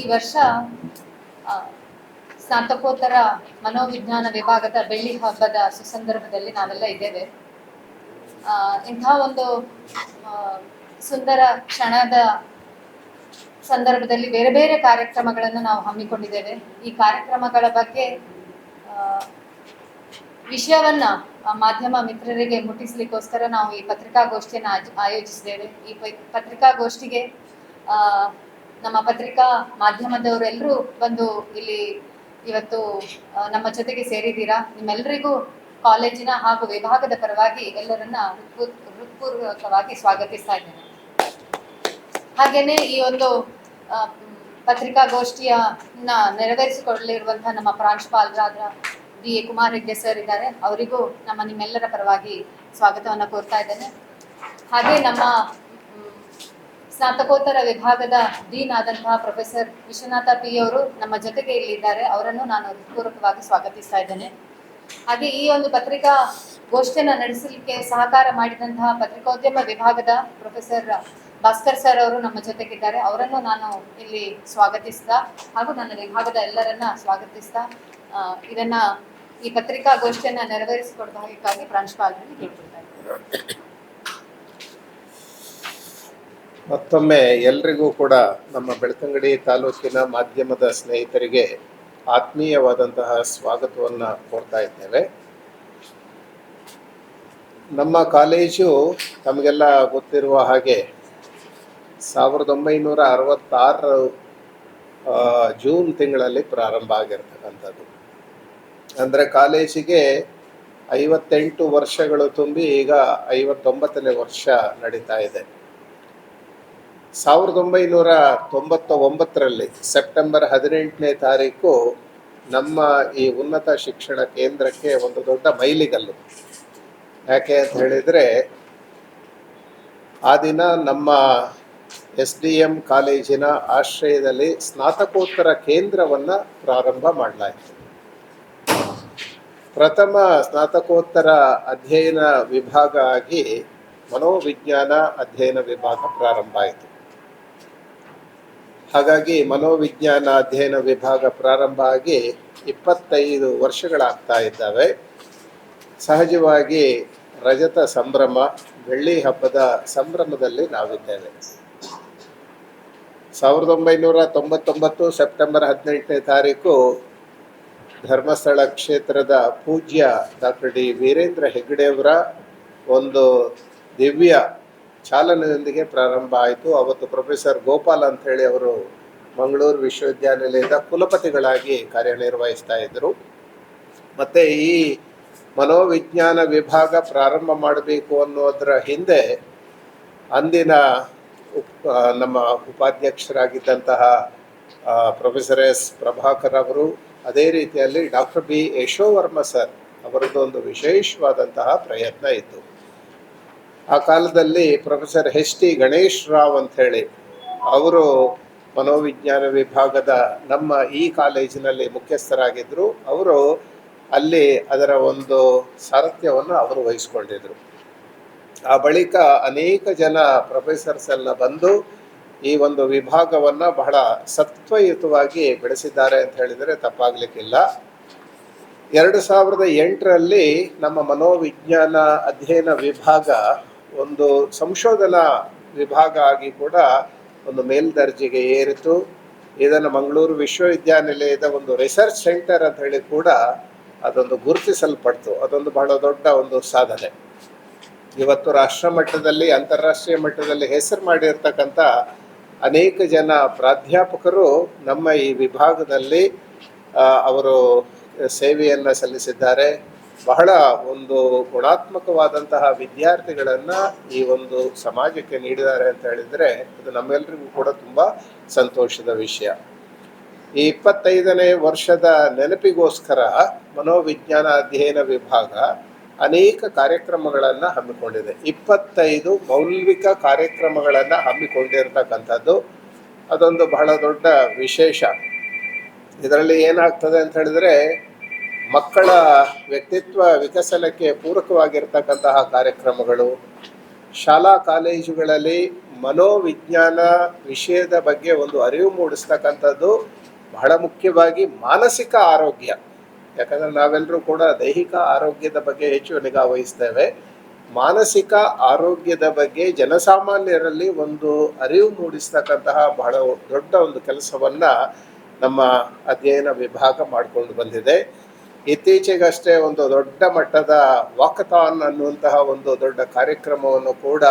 ಈ ವರ್ಷ ಸ್ನಾತಕೋತ್ತರ ಮನೋವಿಜ್ಞಾನ ವಿಭಾಗದ ಬೆಳ್ಳಿ ಹಬ್ಬದ ಸುಸಂದರ್ಭದಲ್ಲಿ ನಾವೆಲ್ಲ ಇದ್ದೇವೆ. ಇಂಥ ಒಂದು ಸುಂದರ ಕ್ಷಣದ ಸಂದರ್ಭದಲ್ಲಿ ಬೇರೆ ಬೇರೆ ಕಾರ್ಯಕ್ರಮಗಳನ್ನು ನಾವು ಹಮ್ಮಿಕೊಂಡಿದ್ದೇವೆ. ಈ ಕಾರ್ಯಕ್ರಮಗಳ ಬಗ್ಗೆ ವಿಷಯವನ್ನ ಮಾಧ್ಯಮ ಮಿತ್ರರಿಗೆ ಮುಟ್ಟಿಸ್ಲಿಕ್ಕೋಸ್ಕರ ನಾವು ಈ ಪತ್ರಿಕಾಗೋಷ್ಠಿಯನ್ನು ಆಯೋಜಿಸಿದ್ದೇವೆ. ಈ ಪತ್ರಿಕಾಗೋಷ್ಠಿಗೆ ನಮ್ಮ ಪತ್ರಿಕಾ ಮಾಧ್ಯಮದವರೆಲ್ಲರೂ ಬಂದು ಇಲ್ಲಿ ಇವತ್ತು ನಮ್ಮ ಜೊತೆಗೆ ಸೇರಿದ್ದೀರಾ? ನಿಮ್ಮೆಲ್ಲರಿಗೂ ಕಾಲೇಜಿನ ಹಾಗೂ ವಿಭಾಗದ ಪರವಾಗಿ ಎಲ್ಲರನ್ನ ಹೃತ್ಪೂರ್ವಕವಾಗಿ ಸ್ವಾಗತಿಸ್ತಾ ಇದ್ದೇನೆ. ಹಾಗೇನೆ ಈ ಒಂದು ಪತ್ರಿಕಾಗೋಷ್ಠಿಯ ನೆರವೇರಿಸಿಕೊಳ್ಳಿರುವಂತಹ ನಮ್ಮ ಪ್ರಾಂಶುಪಾಲರಾದ B A. Kumar Hegde sir ಇದ್ದಾರೆ. ಅವರಿಗೂ ನಮ್ಮ ನಿಮ್ಮೆಲ್ಲರ ಪರವಾಗಿ ಸ್ವಾಗತವನ್ನು ಕೋರ್ತಾ ಇದ್ದೇನೆ. ಹಾಗೆ ನಮ್ಮ ಸ್ನಾತಕೋತ್ತರ ವಿಭಾಗದ ಡೀನ್ ಆದಂತಹ ಪ್ರೊಫೆಸರ್ ವಿಶ್ವನಾಥ ಪಿ ಅವರು ನಮ್ಮ ಜೊತೆಗೆ ಇಲ್ಲಿದ್ದಾರೆ. ಅವರನ್ನು ನಾನು ಹೃತ್ಪೂರ್ವಕವಾಗಿ ಸ್ವಾಗತಿಸ್ತಾ ಇದ್ದೇನೆ. ಹಾಗೆ ಈ ಒಂದು ಪತ್ರಿಕಾ ಗೋಷ್ಠಿಯನ್ನು ನಡೆಸಲಿಕ್ಕೆ ಸಹಕಾರ ಮಾಡಿದಂತಹ ಪತ್ರಿಕೋದ್ಯಮ ವಿಭಾಗದ ಪ್ರೊಫೆಸರ್ ಭಾಸ್ಕರ್ ಸರ್ ಅವರು ನಮ್ಮ ಜೊತೆಗಿದ್ದಾರೆ. ಅವರನ್ನು ನಾನು ಇಲ್ಲಿ ಸ್ವಾಗತಿಸ್ತಾ ಹಾಗೂ ನನ್ನ ವಿಭಾಗದ ಎಲ್ಲರನ್ನ ಸ್ವಾಗತಿಸ್ತಾ ಇದನ್ನ ಈ ಪತ್ರಿಕಾ ಗೋಷ್ಠಿಯನ್ನ ನೆರವೇರಿಸಿಕೊಡಬೇಕಾಗಿ ಪ್ರಾಂಶುಪಾಲರಲ್ಲಿ ಕೇಳ್ಕೊಳ್ತಾ ಇದ್ದೀನಿ. ಮತ್ತೊಮ್ಮೆ ಎಲ್ರಿಗೂ ಕೂಡ ನಮ್ಮ ಬೆಳ್ತಂಗಡಿ ತಾಲೂಕಿನ ಮಾಧ್ಯಮದ ಸ್ನೇಹಿತರಿಗೆ ಆತ್ಮೀಯವಾದಂತಹ ಸ್ವಾಗತವನ್ನು ಕೋರ್ತಾ ಇದ್ದೇವೆ. ನಮ್ಮ ಕಾಲೇಜು ತಮಗೆಲ್ಲ ಗೊತ್ತಿರುವ ಹಾಗೆ ಸಾವಿರದ ಒಂಬೈನೂರ ಅರವತ್ತಾರು ಜೂನ್ ತಿಂಗಳಲ್ಲಿ ಪ್ರಾರಂಭ ಆಗಿರ್ತಕ್ಕಂಥದ್ದು. ಅಂದರೆ ಕಾಲೇಜಿಗೆ ಐವತ್ತೆಂಟು ವರ್ಷಗಳು ತುಂಬಿ ಈಗ ಐವತ್ತೊಂಬತ್ತನೇ ವರ್ಷ ನಡೀತಾ ಇದೆ. ಸಾವಿರದ ಒಂಬೈನೂರ ತೊಂಬತ್ತ ಒಂಬತ್ತರಲ್ಲಿ ಸೆಪ್ಟೆಂಬರ್ ಹದಿನೆಂಟನೇ ತಾರೀಕು ನಮ್ಮ ಈ ಉನ್ನತ ಶಿಕ್ಷಣ ಕೇಂದ್ರಕ್ಕೆ ಒಂದು ದೊಡ್ಡ ಮೈಲಿಗಲ್ಲು. ಯಾಕೆ ಅಂತ ಹೇಳಿದರೆ, ಆ ದಿನ ನಮ್ಮ ಎಸ್ ಡಿ ಎಂ ಕಾಲೇಜಿನ ಆಶ್ರಯದಲ್ಲಿ ಸ್ನಾತಕೋತ್ತರ ಕೇಂದ್ರವನ್ನು ಪ್ರಾರಂಭ ಮಾಡಲಾಯಿತು. ಪ್ರಥಮ ಸ್ನಾತಕೋತ್ತರ ಅಧ್ಯಯನ ವಿಭಾಗ ಆಗಿ ಮನೋವಿಜ್ಞಾನ ಅಧ್ಯಯನ ವಿಭಾಗ ಪ್ರಾರಂಭ ಆಯಿತು. ಹಾಗಾಗಿ ಮನೋವಿಜ್ಞಾನ ಅಧ್ಯಯನ ವಿಭಾಗ ಪ್ರಾರಂಭ ಆಗಿ ಇಪ್ಪತ್ತೈದು ವರ್ಷಗಳಾಗ್ತಾ ಇದ್ದಾವೆ. ಸಹಜವಾಗಿ ರಜತ ಸಂಭ್ರಮ, ಬೆಳ್ಳಿ ಹಬ್ಬದ ಸಂಭ್ರಮದಲ್ಲಿ ನಾವಿದ್ದೇವೆ. ಸಾವಿರದ ಒಂಬೈನೂರ ತೊಂಬತ್ತೊಂಬತ್ತು ಸೆಪ್ಟೆಂಬರ್ ಹದಿನೆಂಟನೇ ತಾರೀಕು ಧರ್ಮಸ್ಥಳ ಕ್ಷೇತ್ರದ ಪೂಜ್ಯ ಡಾಕ್ಟರ್ ಡಿ. ವೀರೇಂದ್ರ ಹೆಗ್ಗಡೆಯವರ ಒಂದು ದಿವ್ಯ ಚಾಲನೆಯೊಂದಿಗೆ ಪ್ರಾರಂಭ ಆಯಿತು. ಅವತ್ತು ಪ್ರೊಫೆಸರ್ ಗೋಪಾಲ್ ಅಂತ ಹೇಳಿ ಅವರು ಮಂಗಳೂರು ವಿಶ್ವವಿದ್ಯಾನಿಲಯದ ಕುಲಪತಿಗಳಾಗಿ ಕಾರ್ಯನಿರ್ವಹಿಸ್ತಾ ಇದ್ದರು. ಮತ್ತು ಈ ಮನೋವಿಜ್ಞಾನ ವಿಭಾಗ ಪ್ರಾರಂಭ ಮಾಡಬೇಕು ಅನ್ನೋದರ ಹಿಂದೆ ಅಂದಿನ ಉಪ್ ನಮ್ಮ ಉಪಾಧ್ಯಕ್ಷರಾಗಿದ್ದಂತಹ ಪ್ರೊಫೆಸರ್ ಎಸ್. ಪ್ರಭಾಕರ್ ಅವರು, ಅದೇ ರೀತಿಯಲ್ಲಿ ಡಾಕ್ಟರ್ ಬಿ. ಯಶೋವರ್ಮ ಸರ್ ಅವರದ್ದು ಒಂದು ವಿಶೇಷವಾದಂತಹ ಪ್ರಯತ್ನ ಇತ್ತು. ಆ ಕಾಲದಲ್ಲಿ professor H T Ganesh Rao ಅಂತ ಹೇಳಿ, ಅವರು ಮನೋವಿಜ್ಞಾನ ವಿಭಾಗದ ನಮ್ಮ ಈ ಕಾಲೇಜಿನಲ್ಲಿ ಮುಖ್ಯಸ್ಥರಾಗಿದ್ದರು ಅವರು ಅಲ್ಲಿ ಅದರ ಒಂದು ಸಾರಥ್ಯವನ್ನು ಅವರು ವಹಿಸ್ಕೊಂಡಿದ್ರು. ಆ ಬಳಿಕ ಅನೇಕ ಜನ ಪ್ರೊಫೆಸರ್ಸ್ ಎಲ್ಲ ಬಂದು ಈ ಒಂದು ವಿಭಾಗವನ್ನು ಬಹಳ ಸತ್ವಯುತವಾಗಿ ಬೆಳೆಸಿದ್ದಾರೆ ಅಂತ ಹೇಳಿದರೆ ತಪ್ಪಾಗಲಿಕ್ಕಿಲ್ಲ. ಎರಡು ಸಾವಿರದ ಎಂಟರಲ್ಲಿ ನಮ್ಮ ಮನೋವಿಜ್ಞಾನ ಅಧ್ಯಯನ ವಿಭಾಗ ಒಂದು ಸಂಶೋಧನಾ ವಿಭಾಗ ಆಗಿ ಕೂಡ ಒಂದು ಮೇಲ್ದರ್ಜೆಗೆ ಏರಿತು. ಇದನ್ನು ಮಂಗಳೂರು ವಿಶ್ವವಿದ್ಯಾನಿಲಯದ ಒಂದು ರಿಸರ್ಚ್ ಸೆಂಟರ್ ಅಂತ ಹೇಳಿ ಕೂಡ ಅದೊಂದು ಗುರುತಿಸಲ್ಪಡ್ತು. ಅದೊಂದು ಬಹಳ ದೊಡ್ಡ ಒಂದು ಸಾಧನೆ. ಇವತ್ತು ರಾಷ್ಟ್ರ ಮಟ್ಟದಲ್ಲಿ, ಅಂತಾರಾಷ್ಟ್ರೀಯ ಮಟ್ಟದಲ್ಲಿ ಹೆಸರು ಮಾಡಿರ್ತಕ್ಕಂಥ ಅನೇಕ ಜನ ಪ್ರಾಧ್ಯಾಪಕರು ನಮ್ಮ ಈ ವಿಭಾಗದಲ್ಲಿ ಅವರು ಸೇವೆಯನ್ನು ಸಲ್ಲಿಸಿದ್ದಾರೆ. ಬಹಳ ಒಂದು ಗುಣಾತ್ಮಕವಾದಂತಹ ವಿದ್ಯಾರ್ಥಿಗಳನ್ನು ಈ ಒಂದು ಸಮಾಜಕ್ಕೆ ನೀಡಿದ್ದಾರೆ ಅಂತ ಹೇಳಿದ್ರೆ ಅದು ನಮ್ಮೆಲ್ಲರಿಗೂ ಕೂಡ ತುಂಬಾ ಸಂತೋಷದ ವಿಷಯ. ಈ ಇಪ್ಪತ್ತೈದನೇ ವರ್ಷದ ನೆನಪಿಗೋಸ್ಕರ ಮನೋವಿಜ್ಞಾನ ಅಧ್ಯಯನ ವಿಭಾಗ ಅನೇಕ ಕಾರ್ಯಕ್ರಮಗಳನ್ನು ಹಮ್ಮಿಕೊಂಡಿದೆ. ಇಪ್ಪತ್ತೈದು ಮೌಲ್ವಿಕ ಕಾರ್ಯಕ್ರಮಗಳನ್ನು ಹಮ್ಮಿಕೊಂಡಿರ್ತಕ್ಕಂಥದ್ದು ಅದೊಂದು ಬಹಳ ದೊಡ್ಡ ವಿಶೇಷ. ಇದರಲ್ಲಿ ಏನಾಗ್ತದೆ ಅಂತ ಹೇಳಿದ್ರೆ ಮಕ್ಕಳ ವ್ಯಕ್ತಿತ್ವ ವಿಕಸನಕ್ಕೆ ಪೂರಕವಾಗಿರ್ತಕ್ಕಂತಹ ಕಾರ್ಯಕ್ರಮಗಳು, ಶಾಲಾ ಕಾಲೇಜುಗಳಲ್ಲಿ ಮನೋವಿಜ್ಞಾನ ವಿಷಯದ ಬಗ್ಗೆ ಒಂದು ಅರಿವು ಮೂಡಿಸ್ತಕ್ಕಂಥದ್ದು ಬಹಳ ಮುಖ್ಯವಾಗಿ ಮಾನಸಿಕ ಆರೋಗ್ಯ. ಯಾಕಂದ್ರೆ ನಾವೆಲ್ಲರೂ ಕೂಡ ದೈಹಿಕ ಆರೋಗ್ಯದ ಬಗ್ಗೆ ಹೆಚ್ಚು ನಿಗಾ ವಹಿಸ್ತೇವೆ. ಮಾನಸಿಕ ಆರೋಗ್ಯದ ಬಗ್ಗೆ ಜನಸಾಮಾನ್ಯರಲ್ಲಿ ಒಂದು ಅರಿವು ಮೂಡಿಸ್ತಕ್ಕಂತಹ ಬಹಳ ದೊಡ್ಡ ಒಂದು ಕೆಲಸವನ್ನ ನಮ್ಮ ಅಧ್ಯಯನ ವಿಭಾಗ ಮಾಡಿಕೊಂಡು ಬಂದಿದೆ. ಇತ್ತೀಚೆಗಷ್ಟೇ ಒಂದು ದೊಡ್ಡ ಮಟ್ಟದ ವಾಕಥಾನ್ ಅನ್ನುವಂತಹ ಒಂದು ದೊಡ್ಡ ಕಾರ್ಯಕ್ರಮವನ್ನು ಕೂಡ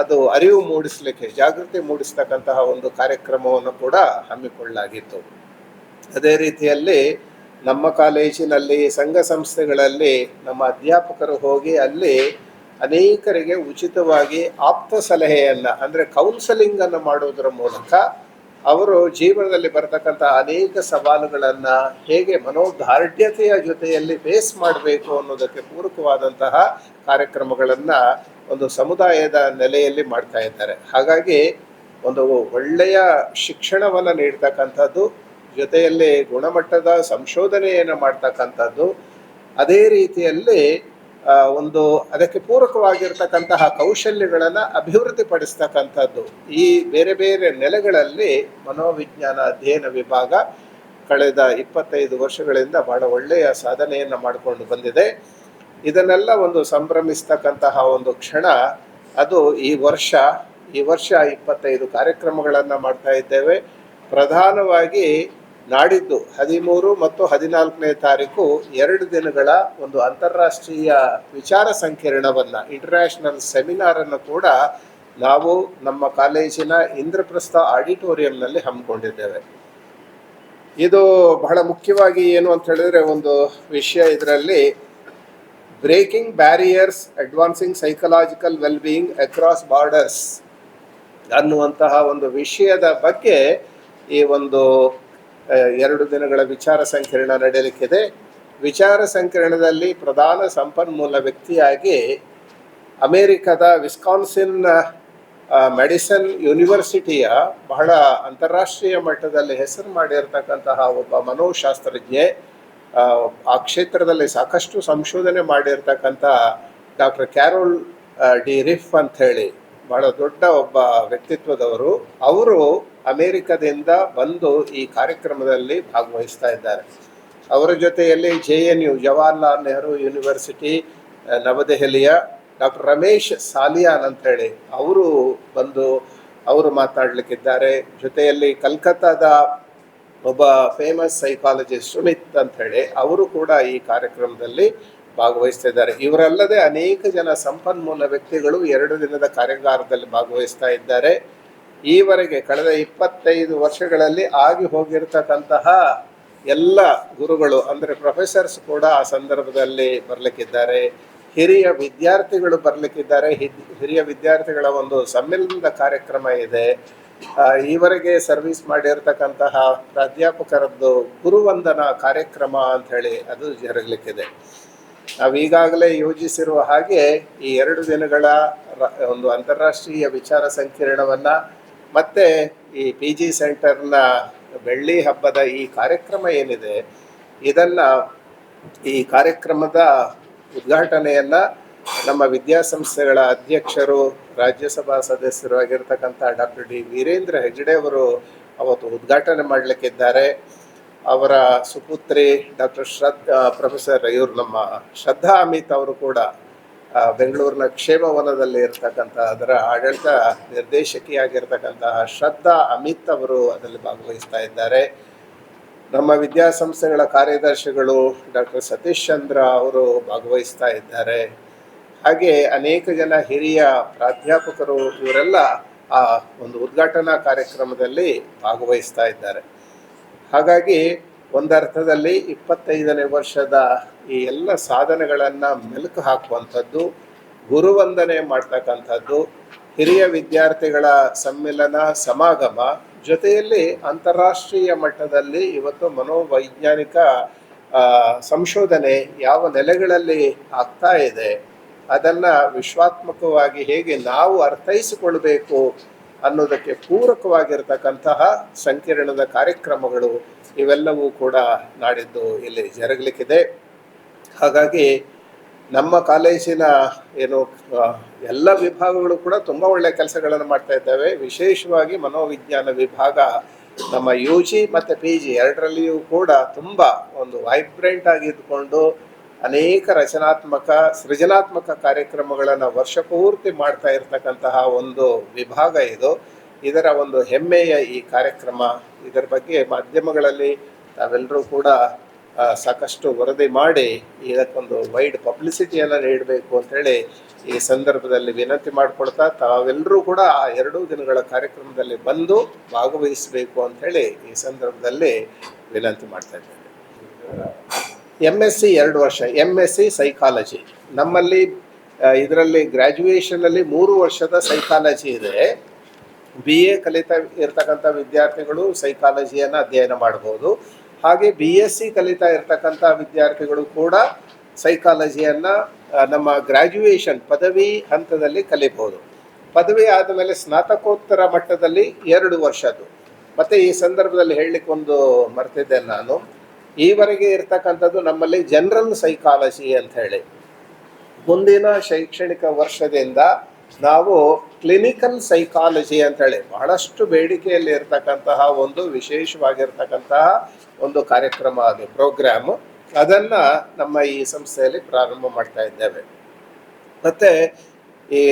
ಅದು ಅರಿವು ಮೂಡಿಸಲಿಕ್ಕೆ, ಜಾಗೃತಿ ಮೂಡಿಸ್ತಕ್ಕಂತಹ ಒಂದು ಕಾರ್ಯಕ್ರಮವನ್ನು ಕೂಡ ಹಮ್ಮಿಕೊಳ್ಳಲಾಗಿತ್ತು. ಅದೇ ರೀತಿಯಲ್ಲಿ ನಮ್ಮ ಕಾಲೇಜಿನಲ್ಲಿ, ಸಂಘ ಸಂಸ್ಥೆಗಳಲ್ಲಿ, ನಮ್ಮ ಅಧ್ಯಾಪಕರು ಹೋಗಿ ಅಲ್ಲಿ ಅನೇಕರಿಗೆ ಉಚಿತವಾಗಿ ಆಪ್ತ ಸಲಹೆಯನ್ನು, ಅಂದರೆ ಕೌನ್ಸೆಲಿಂಗನ್ನು ಮಾಡುವುದರ ಮೂಲಕ ಅವರು ಜೀವನದಲ್ಲಿ ಬರತಕ್ಕಂಥ ಅನೇಕ ಸವಾಲುಗಳನ್ನು ಹೇಗೆ ಮನೋಧಾರ್ಢ್ಯತೆಯ ಜೊತೆಯಲ್ಲಿ ಫೇಸ್ ಮಾಡಬೇಕು ಅನ್ನೋದಕ್ಕೆ ಪೂರಕವಾದಂತಹ ಕಾರ್ಯಕ್ರಮಗಳನ್ನು ಒಂದು ಸಮುದಾಯದ ನೆಲೆಯಲ್ಲಿ ಮಾಡ್ತಾ ಇದ್ದಾರೆ. ಹಾಗಾಗಿ ಒಂದು ಒಳ್ಳೆಯ ಶಿಕ್ಷಣವನ್ನು ನೀಡ್ತಕ್ಕಂಥದ್ದು, ಜೊತೆಯಲ್ಲಿ ಗುಣಮಟ್ಟದ ಸಂಶೋಧನೆಯನ್ನು ಮಾಡ್ತಕ್ಕಂಥದ್ದು, ಅದೇ ರೀತಿಯಲ್ಲಿ ಒಂದು ಅದಕ್ಕೆ ಪೂರಕವಾಗಿರ್ತಕ್ಕಂತಹ ಕೌಶಲ್ಯಗಳನ್ನು ಅಭಿವೃದ್ಧಿಪಡಿಸ್ತಕ್ಕಂಥದ್ದು. ಈ ಬೇರೆ ಬೇರೆ ನೆಲೆಗಳಲ್ಲಿ ಮನೋವಿಜ್ಞಾನ ಅಧ್ಯಯನ ವಿಭಾಗ ಕಳೆದ ಇಪ್ಪತ್ತೈದು ವರ್ಷಗಳಿಂದ ಬಹಳ ಒಳ್ಳೆಯ ಸಾಧನೆಯನ್ನು ಮಾಡಿಕೊಂಡು ಬಂದಿದೆ. ಇದನ್ನೆಲ್ಲ ಒಂದು ಸಂಭ್ರಮಿಸ್ತಕ್ಕಂತಹ ಒಂದು ಕ್ಷಣ. ಅದು ಈ ವರ್ಷ ಈ ವರ್ಷ ಇಪ್ಪತ್ತೈದು ಕಾರ್ಯಕ್ರಮಗಳನ್ನು ಮಾಡ್ತಾ ಇದ್ದೇವೆ. ಪ್ರಧಾನವಾಗಿ ನಾಡಿದ್ದು ಹದಿಮೂರು ಮತ್ತು ಹದಿನಾಲ್ಕನೇ ತಾರೀಕು ಎರಡು ದಿನಗಳ ಒಂದು ಅಂತಾರಾಷ್ಟ್ರೀಯ ವಿಚಾರ ಸಂಕಿರಣವನ್ನು ಇಂಟರ್ನ್ಯಾಷನಲ್ ಸೆಮಿನಾರನ್ನು ಕೂಡ ನಾವು ನಮ್ಮ ಕಾಲೇಜಿನ ಇಂದ್ರಪ್ರಸ್ಥ ಆಡಿಟೋರಿಯಂನಲ್ಲಿ ಹಮ್ಮಿಕೊಂಡಿದ್ದೇವೆ. ಇದು ಬಹಳ ಮುಖ್ಯವಾಗಿ ಏನು ಅಂತ ಹೇಳಿದ್ರೆ ಒಂದು ವಿಷಯ ಇದರಲ್ಲಿ breaking barriers advancing psychological well being across borders ಅನ್ನುವಂತಹ ಒಂದು ವಿಷಯದ ಬಗ್ಗೆ ಈ ಒಂದು ಎರಡು ದಿನಗಳ ವಿಚಾರ ಸಂಕಿರಣ ನಡೆಯಲಿಕ್ಕಿದೆ. ವಿಚಾರ ಸಂಕಿರಣದಲ್ಲಿ ಪ್ರಧಾನ ಸಂಪನ್ಮೂಲ ವ್ಯಕ್ತಿಯಾಗಿ ಅಮೇರಿಕದ ವಿಸ್ಕಾನ್ಸಿನ್ ಮೆಡಿಸನ್ ಯೂನಿವರ್ಸಿಟಿಯ ಬಹಳ ಅಂತಾರಾಷ್ಟ್ರೀಯ ಮಟ್ಟದಲ್ಲಿ ಹೆಸರು ಮಾಡಿರ್ತಕ್ಕಂತಹ ಒಬ್ಬ ಮನೋಶಾಸ್ತ್ರಜ್ಞೆ ಆ, ಕ್ಷೇತ್ರದಲ್ಲಿ ಸಾಕಷ್ಟು ಸಂಶೋಧನೆ ಮಾಡಿರ್ತಕ್ಕಂಥ ಡಾಕ್ಟರ್ ಕ್ಯಾರೋಲ್ ಡಿ ರಿಫ್ ಅಂತ ಹೇಳಿ ಬಹಳ ದೊಡ್ಡ ಒಬ್ಬ ವ್ಯಕ್ತಿತ್ವದವರು. ಅವರು ಅಮೆರಿಕದಿಂದ ಬಂದು ಈ ಕಾರ್ಯಕ್ರಮದಲ್ಲಿ ಭಾಗವಹಿಸ್ತಾ ಇದ್ದಾರೆ. ಅವರ ಜೊತೆಯಲ್ಲಿ J N U, Jawaharlal Nehru university ನವದೆಹಲಿಯ ಡಾಕ್ಟರ್ ರಮೇಶ್ ಸಾಲಿಯಾನ್ ಅಂತ ಹೇಳಿ ಅವರು ಬಂದು ಅವರು ಮಾತಾಡ್ಲಿಕ್ಕಿದ್ದಾರೆ. ಜೊತೆಯಲ್ಲಿ ಕಲ್ಕತ್ತಾದ ಒಬ್ಬ ಫೇಮಸ್ ಸೈಕಾಲಜಿಸ್ಟ್ ಸುಮಿತ್ ಅಂತ ಹೇಳಿ ಅವರು ಕೂಡ ಈ ಕಾರ್ಯಕ್ರಮದಲ್ಲಿ ಭಾಗವಹಿಸ್ತಿದ್ದಾರೆ ಇವರಲ್ಲದೆ ಅನೇಕ ಜನ ಸಂಪನ್ಮೂಲ ವ್ಯಕ್ತಿಗಳು ಎರಡು ದಿನದ ಕಾರ್ಯಾಗಾರದಲ್ಲಿ ಭಾಗವಹಿಸ್ತಾ ಇದ್ದಾರೆ. ಈವರೆಗೆ ಕಳೆದ ಇಪ್ಪತ್ತೈದು ವರ್ಷಗಳಲ್ಲಿ ಆಗಿ ಹೋಗಿರ್ತಕ್ಕಂತಹ ಎಲ್ಲ ಗುರುಗಳು, ಅಂದರೆ ಪ್ರೊಫೆಸರ್ಸ್ ಕೂಡ ಆ ಸಂದರ್ಭದಲ್ಲಿ ಬರಲಿಕ್ಕಿದ್ದಾರೆ. ಹಿರಿಯ ವಿದ್ಯಾರ್ಥಿಗಳು ಬರಲಿಕ್ಕಿದ್ದಾರೆ. ಹಿರಿಯ ವಿದ್ಯಾರ್ಥಿಗಳ ಒಂದು ಸಮ್ಮಿಲನದ ಕಾರ್ಯಕ್ರಮ ಇದೆ. ಈವರೆಗೆ ಸರ್ವಿಸ್ ಮಾಡಿರ್ತಕ್ಕಂತಹ ಪ್ರಾಧ್ಯಾಪಕರದ್ದು ಗುರುವಂದನ ಕಾರ್ಯಕ್ರಮ ಅಂತ ಹೇಳಿ ಅದು ಜರುಗಲಿಕ್ಕಿದೆ. ನಾವು ಈಗಾಗಲೇ ಯೋಜಿಸಿರುವ ಹಾಗೆ ಈ ಎರಡು ದಿನಗಳ ಒಂದು ಅಂತಾರಾಷ್ಟ್ರೀಯ ವಿಚಾರ ಸಂಕಿರಣವನ್ನ ಮತ್ತೆ ಈ ಪಿ ಜಿ ಸೆಂಟರ್ನ ಬೆಳ್ಳಿ ಹಬ್ಬದ ಈ ಕಾರ್ಯಕ್ರಮ ಏನಿದೆ, ಇದನ್ನ ಈ ಕಾರ್ಯಕ್ರಮದ ಉದ್ಘಾಟನೆಯನ್ನ ನಮ್ಮ ವಿದ್ಯಾಸಂಸ್ಥೆಗಳ ಅಧ್ಯಕ್ಷರು, ರಾಜ್ಯಸಭಾ ಸದಸ್ಯರು ಆಗಿರ್ತಕ್ಕಂಥ ಡಾಕ್ಟರ್ ಡಿ ವೀರೇಂದ್ರ ಹೆಗ್ಗಡೆ ಅವರು ಅವತ್ತು ಉದ್ಘಾಟನೆ ಮಾಡಲಿಕ್ಕಿದ್ದಾರೆ. ಅವರ ಸುಪುತ್ರಿ ಡಾಕ್ಟರ್ ಶ್ರದ್ಧಾ ಪ್ರೊಫೆಸರ್ ಇವರು ನಮ್ಮ ಶ್ರದ್ಧಾ ಅಮಿತ್ ಅವರು ಕೂಡ ಬೆಂಗಳೂರಿನ ಕ್ಷೇಮವನದಲ್ಲಿ ಇರ್ತಕ್ಕಂಥ ಅದರ ಆಡಳಿತ ನಿರ್ದೇಶಕಿಯಾಗಿರ್ತಕ್ಕಂತಹ ಶ್ರದ್ಧಾ ಅಮಿತ್ ಅವರು ಅದರಲ್ಲಿ ಭಾಗವಹಿಸ್ತಾ ಇದ್ದಾರೆ. ನಮ್ಮ ವಿದ್ಯಾಸಂಸ್ಥೆಗಳ ಕಾರ್ಯದರ್ಶಿಗಳು ಡಾಕ್ಟರ್ ಸತೀಶ್ ಚಂದ್ರ ಅವರು ಭಾಗವಹಿಸ್ತಾ ಇದ್ದಾರೆ. ಹಾಗೆ ಅನೇಕ ಜನ ಹಿರಿಯ ಪ್ರಾಧ್ಯಾಪಕರು ಇವರೆಲ್ಲ ಆ ಒಂದು ಉದ್ಘಾಟನಾ ಕಾರ್ಯಕ್ರಮದಲ್ಲಿ ಭಾಗವಹಿಸ್ತಾ ಇದ್ದಾರೆ. ಹಾಗಾಗಿ ಒಂದರ್ಥದಲ್ಲಿ ಇಪ್ಪತ್ತೈದನೇ ವರ್ಷದ ಈ ಎಲ್ಲ ಸಾಧನೆಗಳನ್ನು ಮೆಲುಕು ಹಾಕುವಂಥದ್ದು, ಗುರುವಂದನೆ ಮಾಡ್ತಕ್ಕಂಥದ್ದು, ಹಿರಿಯ ವಿದ್ಯಾರ್ಥಿಗಳ ಸಮ್ಮಿಲನ, ಸಮಾಗಮ ಜೊತೆಯಲ್ಲಿ ಅಂತಾರಾಷ್ಟ್ರೀಯ ಮಟ್ಟದಲ್ಲಿ ಇವತ್ತು ಮನೋವೈಜ್ಞಾನಿಕ ಸಂಶೋಧನೆ ಯಾವ ನೆಲೆಗಳಲ್ಲಿ ಆಗ್ತಾ ಇದೆ, ಅದನ್ನು ವಿಶ್ವಾತ್ಮಕವಾಗಿ ಹೇಗೆ ನಾವು ಅರ್ಥೈಸಿಕೊಳ್ಬೇಕು ಅನ್ನೋದಕ್ಕೆ ಪೂರಕವಾಗಿರ್ತಕ್ಕಂತಹ ಸಂಕೀರ್ಣದ ಕಾರ್ಯಕ್ರಮಗಳು ಇವೆಲ್ಲವೂ ಕೂಡ ನಾಡಿದ್ದು ಇಲ್ಲಿ ಜರುಗಲಿಕ್ಕಿದೆ. ಹಾಗಾಗಿ ನಮ್ಮ ಕಾಲೇಜಿನ ಏನು ಎಲ್ಲ ವಿಭಾಗಗಳು ಕೂಡ ತುಂಬ ಒಳ್ಳೆಯ ಕೆಲಸಗಳನ್ನು ಮಾಡ್ತಾ ಇದ್ದಾವೆ. ವಿಶೇಷವಾಗಿ ಮನೋವಿಜ್ಞಾನ ವಿಭಾಗ ನಮ್ಮ ಯು ಜಿ ಮತ್ತು ಪಿ ಜಿ ಎರಡರಲ್ಲಿಯೂ ಕೂಡ ತುಂಬ ಒಂದು ವೈಬ್ರೆಂಟ್ ಆಗಿದ್ದುಕೊಂಡು ಅನೇಕ ರಚನಾತ್ಮಕ, ಸೃಜನಾತ್ಮಕ ಕಾರ್ಯಕ್ರಮಗಳನ್ನು ವರ್ಷ ಪೂರ್ತಿ ಮಾಡ್ತಾ ಇರತಕ್ಕಂತಹ ಒಂದು ವಿಭಾಗ ಇದು. ಇದರ ಒಂದು ಹೆಮ್ಮೆಯ ಈ ಕಾರ್ಯಕ್ರಮ, ಇದರ ಬಗ್ಗೆ ಮಾಧ್ಯಮಗಳಲ್ಲಿ ತಾವೆಲ್ಲರೂ ಕೂಡ ಸಾಕಷ್ಟು ವರದಿ ಮಾಡಿ ಇದಕ್ಕೊಂದು ವೈಡ್ ಪಬ್ಲಿಸಿಟಿಯನ್ನು ನೀಡಬೇಕು ಅಂತೇಳಿ ಈ ಸಂದರ್ಭದಲ್ಲಿ ವಿನಂತಿ ಮಾಡಿಕೊಳ್ತಾ ತಾವೆಲ್ಲರೂ ಕೂಡ ಆ ಎರಡೂ ದಿನಗಳ ಕಾರ್ಯಕ್ರಮದಲ್ಲಿ ಬಂದು ಭಾಗವಹಿಸಬೇಕು ಅಂತೇಳಿ ಈ ಸಂದರ್ಭದಲ್ಲಿ ವಿನಂತಿ ಮಾಡ್ತಾ ಇದ್ದೇನೆ. ಎಂ ಎಸ್ ಸಿ ಎರಡು ವರ್ಷ ಎಂ ಎಸ್ ಸಿ ಸೈಕಾಲಜಿ ನಮ್ಮಲ್ಲಿ ಇದರಲ್ಲಿ ಗ್ರ್ಯಾಜುಯೇಷನಲ್ಲಿ ಮೂರು ವರ್ಷದ ಸೈಕಾಲಜಿ ಇದೆ. ಬಿ ಎ ಕಲಿತಾ ಇರ್ತಕ್ಕಂಥ ವಿದ್ಯಾರ್ಥಿಗಳು ಸೈಕಾಲಜಿಯನ್ನು ಅಧ್ಯಯನ ಮಾಡ್ಬೋದು. ಹಾಗೆ ಬಿ ಎಸ್ ಸಿ ಕಲಿತಾ ಇರ್ತಕ್ಕಂಥ ವಿದ್ಯಾರ್ಥಿಗಳು ಕೂಡ ಸೈಕಾಲಜಿಯನ್ನು ನಮ್ಮ ಗ್ರ್ಯಾಜುಯೇಷನ್ ಪದವಿ ಹಂತದಲ್ಲಿ ಕಲಿಬಹುದು ಪದವಿ ಆದಮೇಲೆ ಸ್ನಾತಕೋತ್ತರ ಮಟ್ಟದಲ್ಲಿ ಎರಡು ವರ್ಷದ್ದು. ಮತ್ತು ಈ ಸಂದರ್ಭದಲ್ಲಿ ಹೇಳಲಿಕ್ಕೆ ಒಂದು ಮರ್ತಿದ್ದೆ ನಾನು. ಈವರೆಗೆ ಇರ್ತಕ್ಕಂಥದ್ದು ನಮ್ಮಲ್ಲಿ ಜನರಲ್ ಸೈಕಾಲಜಿ ಅಂತ ಹೇಳಿ. ಮುಂದಿನ ಶೈಕ್ಷಣಿಕ ವರ್ಷದಿಂದ ನಾವು ಕ್ಲಿನಿಕಲ್ ಸೈಕಾಲಜಿ ಅಂತ ಹೇಳಿ ಬಹಳಷ್ಟು ಬೇಡಿಕೆಯಲ್ಲಿ ಇರತಕ್ಕಂತಹ ಒಂದು ವಿಶೇಷವಾಗಿರ್ತಕ್ಕಂತಹ ಒಂದು ಕಾರ್ಯಕ್ರಮ ಅದು ಪ್ರೋಗ್ರಾಮ್ ಅದನ್ನ ನಮ್ಮ ಈ ಸಂಸ್ಥೆಯಲ್ಲಿ ಪ್ರಾರಂಭ ಮಾಡ್ತಾ ಇದ್ದೇವೆ. ಮತ್ತೆ ಈ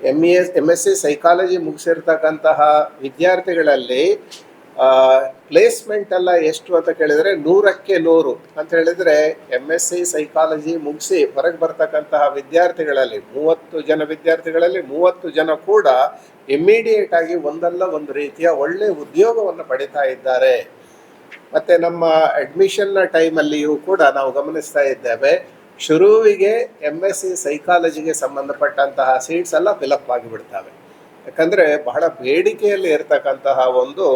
M S M S C psychology ಮುಗಿಸಿರ್ತಕ್ಕಂತಹ ವಿದ್ಯಾರ್ಥಿಗಳಲ್ಲಿ ಪ್ಲೇಸ್ಮೆಂಟ್ ಎಲ್ಲ ಎಷ್ಟು ಅಂತ ಕೇಳಿದರೆ ನೂರಕ್ಕೆ ನೂರು ಅಂತ ಹೇಳಿದರೆ ಎಂ ಎಸ್ ಸಿ ಸೈಕಾಲಜಿ ಮುಗಿಸಿ ಹೊರಗೆ ಬರ್ತಕ್ಕಂತಹ ವಿದ್ಯಾರ್ಥಿಗಳಲ್ಲಿ ಮೂವತ್ತು ಜನ ವಿದ್ಯಾರ್ಥಿಗಳಲ್ಲಿ ಮೂವತ್ತು ಜನ ಕೂಡ ಇಮ್ಮಿಡಿಯೇಟ್ ಆಗಿ ಒಂದಲ್ಲ ಒಂದು ರೀತಿಯ ಒಳ್ಳೆ ಉದ್ಯೋಗವನ್ನು ಪಡಿತಾ ಇದ್ದಾರೆ. ಮತ್ತು ನಮ್ಮ ಅಡ್ಮಿಷನ್ನ ಟೈಮಲ್ಲಿಯೂ ಕೂಡ ನಾವು ಗಮನಿಸ್ತಾ ಇದ್ದೇವೆ. ಶುರುವಿಗೆ ಎಂ ಎಸ್ ಸಿ ಸೈಕಾಲಜಿಗೆ ಸಂಬಂಧಪಟ್ಟಂತಹ ಸೀಟ್ಸ್ ಎಲ್ಲ ಫಿಲಪ್ ಆಗಿಬಿಡ್ತವೆ. ಯಾಕಂದರೆ ಬಹಳ ಬೇಡಿಕೆಯಲ್ಲಿ ಇರತಕ್ಕಂತಹ ಒಂದು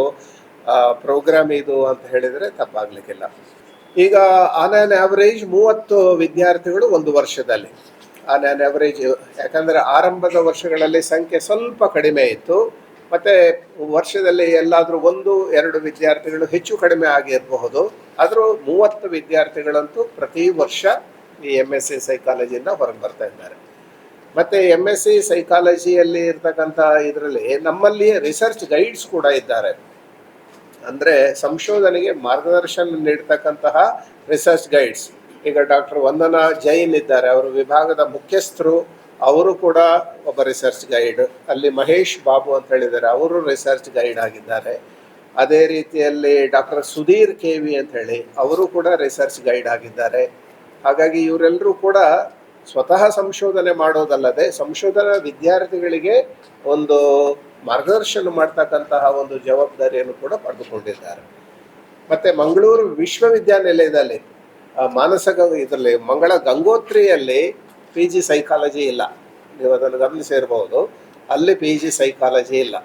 ಪ್ರೋಗ್ರಾಮ್ ಇದು ಅಂತ ಹೇಳಿದರೆ ತಪ್ಪಾಗಲಿಕ್ಕಿಲ್ಲ. ಈಗ ಆನ್ ಆನ್ ಆವರೇಜ್ ಮೂವತ್ತು ವಿದ್ಯಾರ್ಥಿಗಳು ಒಂದು ವರ್ಷದಲ್ಲಿ. ಆನ್ ಆನ್ ಆವರೇಜ್ ಯಾಕಂದರೆ ಆರಂಭದ ವರ್ಷಗಳಲ್ಲಿ ಸಂಖ್ಯೆ ಸ್ವಲ್ಪ ಕಡಿಮೆ ಇತ್ತು. ಮತ್ತು ವರ್ಷದಲ್ಲಿ ಎಲ್ಲಾದರೂ ಒಂದು, ಎರಡು ವಿದ್ಯಾರ್ಥಿಗಳು ಹೆಚ್ಚು ಕಡಿಮೆ ಆಗಿರಬಹುದು. ಆದರೂ ಮೂವತ್ತು ವಿದ್ಯಾರ್ಥಿಗಳಂತೂ ಪ್ರತಿ ವರ್ಷ ಈ ಎಂ ಎಸ್ ಸಿ ಸೈಕಾಲಜಿಯಿಂದ ಹೊರಗೆ ಬರ್ತಾ ಇದ್ದಾರೆ. ಮತ್ತು ಎಂ ಎಸ್ ಸಿ ಸೈಕಾಲಜಿಯಲ್ಲಿ ಇರ್ತಕ್ಕಂಥ ಇದರಲ್ಲಿ ನಮ್ಮಲ್ಲಿಯೇ ರಿಸರ್ಚ್ ಗೈಡ್ಸ್ ಕೂಡ ಇದ್ದಾರೆ. ಅಂದರೆ ಸಂಶೋಧನೆಗೆ ಮಾರ್ಗದರ್ಶನ ನೀಡ್ತಕ್ಕಂತಹ ರಿಸರ್ಚ್ ಗೈಡ್ಸ್ ಈಗ ಡಾಕ್ಟರ್ ವಂದನಾ ಜೈನ್ ಇದ್ದಾರೆ. ಅವರು ವಿಭಾಗದ ಮುಖ್ಯಸ್ಥರು. ಅವರು ಕೂಡ ಒಬ್ಬ ರಿಸರ್ಚ್ ಗೈಡ್ ಅಲ್ಲಿ ಮಹೇಶ್ ಬಾಬು ಅಂತ ಹೇಳಿದ್ದಾರೆ. ಅವರು ರಿಸರ್ಚ್ ಗೈಡ್ ಆಗಿದ್ದಾರೆ. ಅದೇ ರೀತಿಯಲ್ಲಿ ಡಾಕ್ಟರ್ ಸುಧೀರ್ ಕೆ ವಿ ಅಂತ ಹೇಳಿ ಅವರು ಕೂಡ ರಿಸರ್ಚ್ ಗೈಡ್ ಆಗಿದ್ದಾರೆ. ಹಾಗಾಗಿ ಇವರೆಲ್ಲರೂ ಕೂಡ ಸ್ವತಃ ಸಂಶೋಧನೆ ಮಾಡೋದಲ್ಲದೆ ಸಂಶೋಧನಾ ವಿದ್ಯಾರ್ಥಿಗಳಿಗೆ ಒಂದು ಮಾರ್ಗದರ್ಶನ ಮಾಡ್ತಕ್ಕಂತಹ ಒಂದು ಜವಾಬ್ದಾರಿಯನ್ನು ಕೂಡ ಪಡೆದುಕೊಂಡಿದ್ದಾರೆ. ಮತ್ತೆ ಮಂಗಳೂರು ವಿಶ್ವವಿದ್ಯಾನಿಲಯದಲ್ಲಿ ಮಾನಸ ಇದರಲ್ಲಿ ಮಂಗಳ ಗಂಗೋತ್ರಿಯಲ್ಲಿ ಪಿ ಜಿ ಸೈಕಾಲಜಿ ಇಲ್ಲ. ನೀವು ಅದನ್ನು ಗಮನಿಸಿರ್ಬೋದು. ಅಲ್ಲಿ ಪಿ ಜಿ ಸೈಕಾಲಜಿ ಇಲ್ಲ.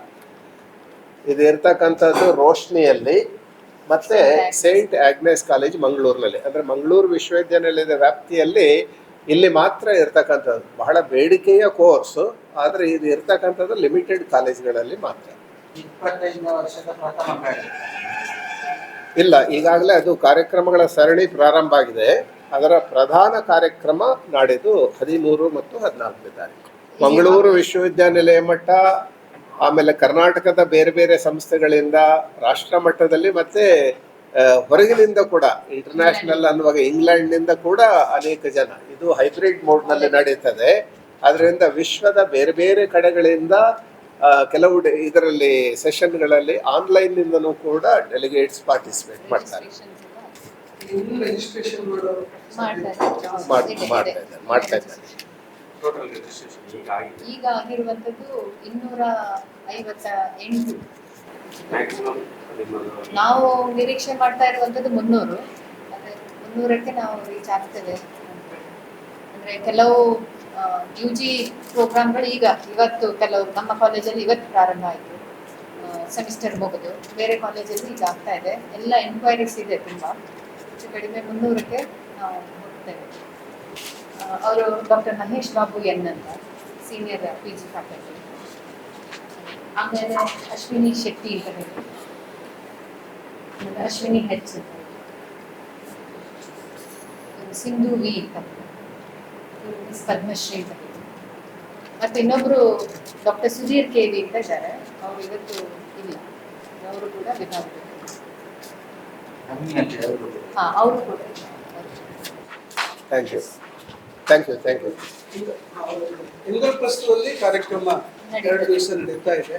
ಇದು ಇರ್ತಕ್ಕಂಥದ್ದು ರೋಶ್ನಿಯಲ್ಲಿ ಮತ್ತೆ ಸೇಂಟ್ ಆಗ್ನೆಸ್ ಕಾಲೇಜ್ ಮಂಗಳೂರಿನಲ್ಲಿ. ಅಂದ್ರೆ ಮಂಗಳೂರು ವಿಶ್ವವಿದ್ಯಾನಿಲಯದ ವ್ಯಾಪ್ತಿಯಲ್ಲಿ ಇಲ್ಲಿ ಮಾತ್ರ ಇರ್ತಕ್ಕಂಥದ್ದು. ಬಹಳ ಬೇಡಿಕೆಯ ಕೋರ್ಸ್ ಆದರೆ ಇದು ಇರ್ತಕ್ಕಂಥದ್ದು ಲಿಮಿಟೆಡ್ ಕಾಲೇಜ್ಗಳಲ್ಲಿ ಮಾತ್ರ. ಇಲ್ಲ ಈಗಾಗಲೇ ಅದು ಕಾರ್ಯಕ್ರಮಗಳ ಸರಣಿ ಪ್ರಾರಂಭ ಆಗಿದೆ. ಅದರ ಪ್ರಧಾನ ಕಾರ್ಯಕ್ರಮ ನಾಡಿದ್ದು ಹದಿಮೂರು ಮತ್ತು ಹದಿನಾಲ್ಕನೇ ತಾರೀಕು. ಮಂಗಳೂರು ವಿಶ್ವವಿದ್ಯಾನಿಲಯ ಮಟ್ಟ ಆಮೇಲೆ ಕರ್ನಾಟಕದ ಬೇರೆ ಬೇರೆ ಸಂಸ್ಥೆಗಳಿಂದ ರಾಷ್ಟ್ರ ಮಟ್ಟದಲ್ಲಿ ಮತ್ತೆ ಹೊರಗಿನಿಂದ ಕೂಡ ಇಂಟರ್ನ್ಯಾಷನಲ್ ಅನ್ನುವಾಗ ಇಂಗ್ಲೆಂಡ್ನಿಂದ ಕೂಡ ಅನೇಕ ಜನ ಇದು ಹೈಬ್ರಿಡ್ ಮೋಡ್ನಲ್ಲಿ ನಡೀತದೆ. ಅದರಿಂದ ವಿಶ್ವದ ಬೇರೆ ಬೇರೆ ಕಡೆಗಳಿಂದ ಕೆಲವು ಇದರಲ್ಲಿ ಸೆಷನ್ಗಳಲ್ಲಿ ಆನ್ಲೈನ್ನಿಂದನೂ ಕೂಡ ಡೆಲಿಗೇಟ್ಸ್ ಪಾರ್ಟಿಸಿಪೇಟ್ ಮಾಡ್ತಾರೆ. ಇನ್ನು ರಿಜಿಸ್ಟ್ರೇಷನ್ ಮಾಡ್ತಾ ಇದ್ದಾರೆ. ಮಾಡ್ತಾ ಇದ್ದಾರೆ ಟೋಟಲ್ ರಿಜಿಸ್ಟ್ರೇಷನ್ ಈಗ ಆಗಿದೆ. ಈಗ ಆಗಿರುವಂತದ್ದು ಇನ್ನೂರ ಐವತ್ತ ಎಂಟು. ನಾವು ನಿರೀಕ್ಷೆ ಮಾಡ್ತಾ ಇರುವಂತದ್ದು ಮುನ್ನೂರು. ಅದೇ ಮುನ್ನೂರಕ್ಕೆ ನಾವು ರೀಚ್ ಆಗ್ತೇವೆ. ಅಂದ್ರೆ ಕೆಲವು ಯು ಜಿ ಪ್ರೋಗ್ರಾಮ್ಗಳು ಈಗ, ಇವತ್ತು ಕೆಲವು, ನಮ್ಮ ಕಾಲೇಜಲ್ಲಿ ಇವತ್ತು ಪ್ರಾರಂಭ ಆಯಿತು. ಸೆಮಿಸ್ಟರ್ ಮುಗಿದು, ಬೇರೆ ಕಾಲೇಜಲ್ಲಿ ಈಗ ಆಗ್ತಾ ಇದೆ. ಎಲ್ಲ ಎನ್ಕ್ವೈರೀಸ್ ಇದೆ ತುಂಬಾ. ಹೆಚ್ಚು ಕಡಿಮೆ ಮುನ್ನೂರಕ್ಕೆ ನಾವು ಹೋಗ್ತೇವೆ. ಅವರು ಡಾಕ್ಟರ್ ಮಹೇಶ್ ಬಾಬು ಎನ್ ಅಂತ ಸೀನಿಯರ್ ಪಿ ಜಿ ಫ್ಯಾಕಲ್ಟಿ ಆಮೇಲೆ ಅಶ್ವಿನಿ ಶೆಟ್ಟಿ ಅಂತ ಹೇಳಿ ಆಮೇಲೆ ಅಶ್ವಿನಿ ಹೆಚ್. ಸಿಂಧು ವಿ. ಪದ್ಮಶ್ರೀ ಅಂತ. ಮತ್ತೆ ಇನ್ನೊಬ್ರು ಡಾಕ್ಟರ್ ಸುಧೀರ್ ಕೆ ವಿ ಅಂತ ಇದ್ದಾರೆ. ಅವರು ಇವತ್ತು ಇಲ್ಲ. ಅವರು ಕೂಡ ವಿಭಾಗ ಹಾ ಅವರು ಕೂಡ thank you thank you thank you ಇಂದ್ರಪ್ರಸ್ಥದಲ್ಲಿ ಕಾರ್ಯಕ್ರಮ ಎರಡು ದಿವಸ ನಡೀತಾ ಇದೆ.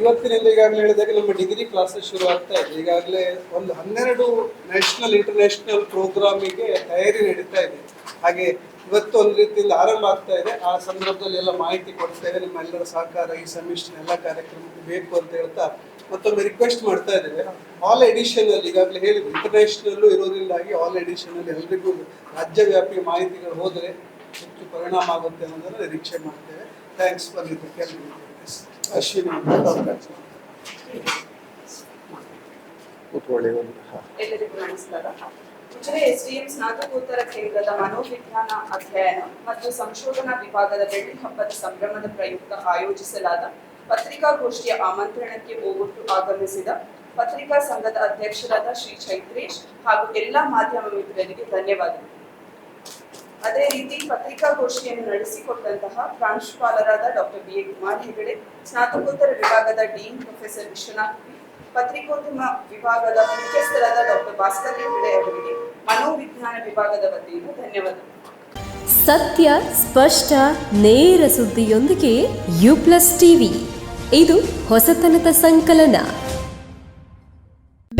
ಇವತ್ತಿನಿಂದ ಈಗಾಗಲೇ ಹೇಳಿದಾಗ ನಮ್ಮ ಡಿಗ್ರಿ ಕ್ಲಾಸಸ್ ಶುರು ಆಗ್ತಾ ಇದೆ. ಈಗಾಗಲೇ ಒಂದು ಹನ್ನೆರಡು ನ್ಯಾಷನಲ್ ಇಂಟರ್ನ್ಯಾಷನಲ್ ಪ್ರೋಗ್ರಾಮಿಗೆ ತಯಾರಿ ನಡೀತಾ ಇದೆ. ಹಾಗೆ ಇವತ್ತು ಒಂದು ರೀತಿಯಿಂದ ಆರಂಭ ಆಗ್ತಾ ಇದೆ. ಆ ಸಂದರ್ಭದಲ್ಲಿ ಎಲ್ಲ ಮಾಹಿತಿ ಕೊಡ್ತಾ ಇದೆ. ಎಲ್ಲರ ಸಹಕಾರ, ಈ ಸೆಮಿಸ್ಟರ್ ಎಲ್ಲ ಕಾರ್ಯಕ್ರಮಕ್ಕೆ ಬೇಕು ಅಂತ ಹೇಳ್ತಾ ಮತ್ತೊಮ್ಮೆ ರಿಕ್ವೆಸ್ಟ್ ಮಾಡ್ತಾ ಇದ್ದೇವೆ. ಆಲ್ ಎಡಿಷನ್ ಅಲ್ಲಿ ಈಗಾಗಲೇ ಹೇಳಿದ್ರು ಇಂಟರ್ನ್ಯಾಷನಲ್ ಇರೋದ್ರಿಂದಾಗಿ ಆಲ್ ಎಡಿಷನ್ ಅಲ್ಲಿ ಎಲ್ರಿಗೂ ರಾಜ್ಯವ್ಯಾಪಿ ಮಾಹಿತಿಗಳು ಹೋದರೆ ಹೆಚ್ಚು ಪರಿಣಾಮ ಆಗುತ್ತೆ ಅನ್ನೋದನ್ನು ನಿರೀಕ್ಷೆ ಮಾಡ್ತೇವೆ. ಥ್ಯಾಂಕ್ಸ್ ಬಂದಿದ್ದಕ್ಕೆ ಅಶ್ವಿನಿ ಕೂತ್ಕೊಳ್ಳಿ ಒಂದು ಹಾಂ ಎಲ್ಲರಿಗೂ ನಮಸ್ಕಾರ. ಉಜಿರೆ ಎಸ್ಡಿಎಂ ಸ್ನಾತಕೋತ್ತರ ಕೇಂದ್ರದ ಮನೋವಿಜ್ಞಾನ ಅಧ್ಯಯನ ಮತ್ತು ಸಂಶೋಧನಾ ವಿಭಾಗದ ಬೆಳ್ಳಿ ಹಬ್ಬದ ಸಂಭ್ರಮದ ಪ್ರಯುಕ್ತ ಆಯೋಜಿಸಲಾದ ಪತ್ರಿಕಾಗೋಷ್ಠಿಯ ಆಮಂತ್ರಣಕ್ಕೆ ಓಗೊಟ್ಟು ಆಗಮಿಸಿದ ಪತ್ರಿಕಾ ಸಂಘದ ಅಧ್ಯಕ್ಷರಾದ ಶ್ರೀ ಚೈತ್ರೇಶ್ ಹಾಗೂ ಎಲ್ಲಾ ಮಾಧ್ಯಮ ಮಿತ್ರರಿಗೆ ಧನ್ಯವಾದಗಳು. ಅದೇ ರೀತಿ ಪತ್ರಿಕಾಗೋಷ್ಠಿಯನ್ನು ನಡೆಸಿಕೊಟ್ಟಂತಹ ಪ್ರಾಂಶುಪಾಲರಾದ doctor B A Kumar Hegde, ಸ್ನಾತಕೋತ್ತರ ವಿಭಾಗದ ಡೀನ್ ಪ್ರೊಫೆಸರ್ ವಿಶ್ವನಾಥ್ ಪತ್ರಿಕೋದ್ಯಮ ವಿಭಾಗದ ಮುಖ್ಯಸ್ಥರಾದ ಡಾಕ್ಟರ್ ಭಾಸ್ಕರ್ ಹೆಗಡೆ ಅವರಿಗೆ ಮನೋವಿಜ್ಞಾನ ವಿಭಾಗದ ವತಿಯಿಂದ ಧನ್ಯವಾದಗಳು ಸತ್ಯ, ಸ್ಪಷ್ಟ, ನೇರ ಸುದ್ದಿಯೊಂದಿಗೆ ಯು ಪ್ಲಸ್ ಟಿವಿ. ಇದು ಹೊಸತನದ ಸಂಕಲನ.